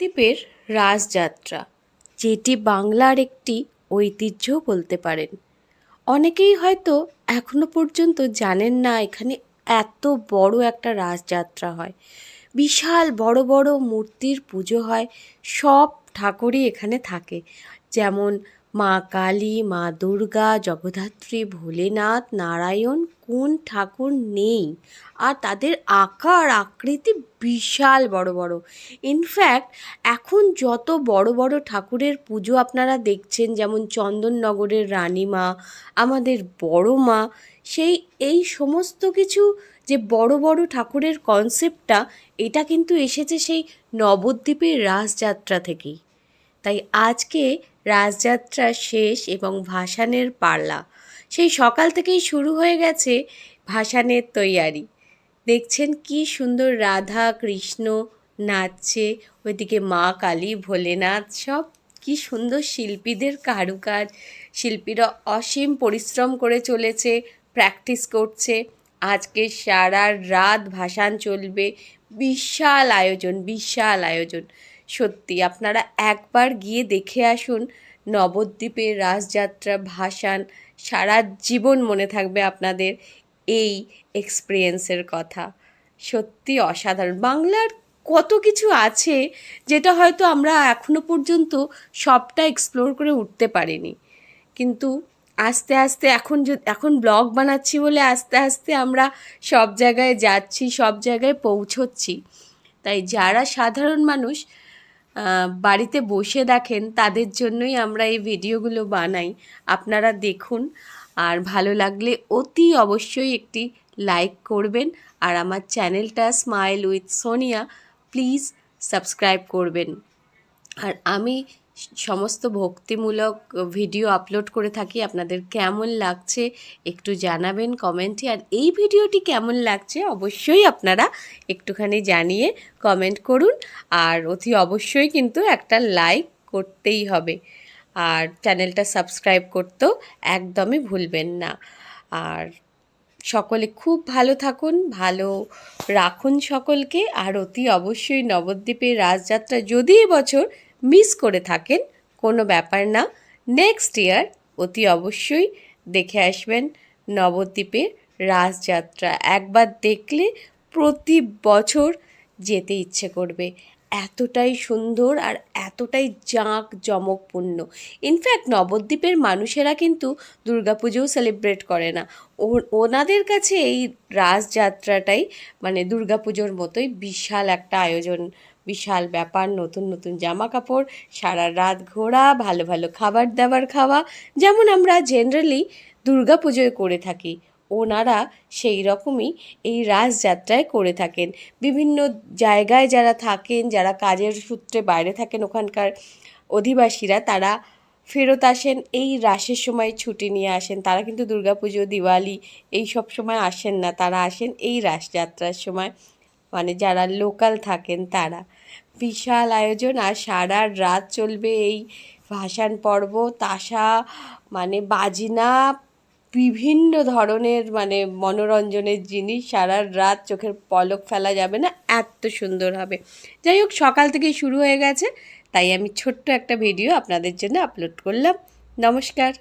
দ্বীপের রাসযাত্রা যেটি বাংলার একটি ঐতিহ্য বলতে পারেন। অনেকেই হয়তো এখনও পর্যন্ত জানেন না এখানে এত বড় একটা রাসযাত্রা হয়। বিশাল বড় বড় মূর্তির পুজো হয়, সব ঠাকুরই এখানে থাকে। যেমন মা কালী, মা দুর্গা, জগদ্ধাত্রী, ভোলেনাথ, নারায়ণ, কোন ঠাকুর নেই? আর তাদের আকার, আকৃতি বিশাল বড় বড়। ইনফ্যাক্ট এখন যত বড় বড় ঠাকুরের পুজো আপনারা দেখছেন, যেমন চন্দননগরের রানীমা, আমাদের বড় মা সেই, এই সমস্ত কিছু যে বড় বড় ঠাকুরের কনসেপ্টটা এটা কিন্তু এসেছে সেই নবদ্বীপের রাসযাত্রা থেকেই। তাই আজকে রাসযাত্রা শেষ এবং ভাসানের পাল্লা। সেই সকাল থেকেই শুরু হয়ে গেছে ভাসানের তৈয়ারি। দেখছেন কি সুন্দর রাধা কৃষ্ণ নাচছে, ওইদিকে মা, কালী, ভোলেনাথ সব কি সুন্দর শিল্পীদের কারুকাজ। শিল্পীরা অসীম পরিশ্রম করে চলেছে, প্র্যাকটিস করছে। আজকে সারা রাত ভাসান চলবে। বিশাল আয়োজন বিশাল আয়োজন। সত্যি, আপনারা একবার গিয়ে দেখে আসুন, নবদ্বীপের রাসযাত্রা ভাসান, সারা জীবন মনে থাকবে আপনাদের এই এক্সপিরিয়েন্সের কথা। সত্যি অসাধারণ। বাংলার কত কিছু আছে যেটা হয়তো আমরা এখনও পর্যন্ত সবটা এক্সপ্লোর করে উঠতে পারিনি। কিন্তু আস্তে আস্তে এখন এখন ব্লগ বানাচ্ছি বলে আস্তে আস্তে আমরা সব জায়গায় যাচ্ছি, সব জায়গায় পৌঁছচ্ছি। তাই যারা সাধারণ মানুষ বাড়িতে বসে দেখেন, তাদের জন্যই আমরা এই ভিডিওগুলো বানাই। আপনারা দেখুন, আর ভালো লাগলে অতি অবশ্যই একটি লাইক করবেন, আর আমার চ্যানেলটা smile with Sonia, please subscribe করবেন। আর আমি সমস্ত ভক্তিমূলক ভিডিও আপলোড করে থাকি। আপনাদের কেমন লাগছে একটু জানাবেন কমেন্টে আর এই ভিডিওটি কেমন লাগছে অবশ্যই আপনারা একটুখানি জানিয়ে কমেন্ট করুন। আর অতি অবশ্যই কিন্তু একটা লাইক করতেই হবে। আর চ্যানেলটা সাবস্ক্রাইব করতেও একদমই ভুলবেন না। আর সকলে খুব ভালো থাকুন, ভালো রাখুন সকলকে। আর অতি অবশ্যই নবদ্বীপের রাজযাত্রা যদি এবছর মিস করে থাকেন, কোনো ব্যাপার না। নেক্সট ইয়ার অতি অবশ্যই দেখে আসবেন নবদ্বীপের রাসযাত্রা একবার দেখলে প্রতি বছর যেতে ইচ্ছে করবে। এতটাই সুন্দর আর এতটাই জাঁক জমকপূর্ণ ইনফ্যাক্ট নবদ্বীপের মানুষেরা কিন্তু দুর্গাপুজোও সেলিব্রেট করে না। ওনাদের কাছে এই রাসযাত্রাটাই মানে দুর্গাপুজোর মতোই বিশাল একটা আয়োজন বিশাল ব্যাপার, নতুন নতুন জামা কাপড় সারা রাত ঘোরা, ভালো ভালো খাবার দাবার খাওয়া, যেমন আমরা জেনারেলি দুর্গা পুজোয় করে থাকি। ওনারা সেই রকমই এই রাসযাত্রায় করে থাকেন। বিভিন্ন জায়গায় যারা থাকেন, যারা কাজের সূত্রে বাইরে থাকেন ওখানকার অধিবাসীরা, তারা ফেরত আসেন, এই রাসের সময় ছুটি নিয়ে আসেন। তারা কিন্তু দুর্গাপুজো দিওয়ালি, এই সব সময় আসেন না, তারা আসেন এই রাসযাত্রার সময়। মানে যারা লোকাল থাকেন তারা। বিশাল আয়োজন আর সারা রাত চলবে এই ভাসান পর্ব, তাসা মানে বাজনা, বিভিন্ন ধরনের মানে মনোরঞ্জনের জিনিস সারা রাত চোখের পলক ফেলা যাবে না, এত সুন্দর হবে। যাই হোক, সকাল থেকেই শুরু হয়ে গেছে, তাই আমি ছোট্ট একটা ভিডিও আপনাদের জন্য আপলোড করলাম। নমস্কার।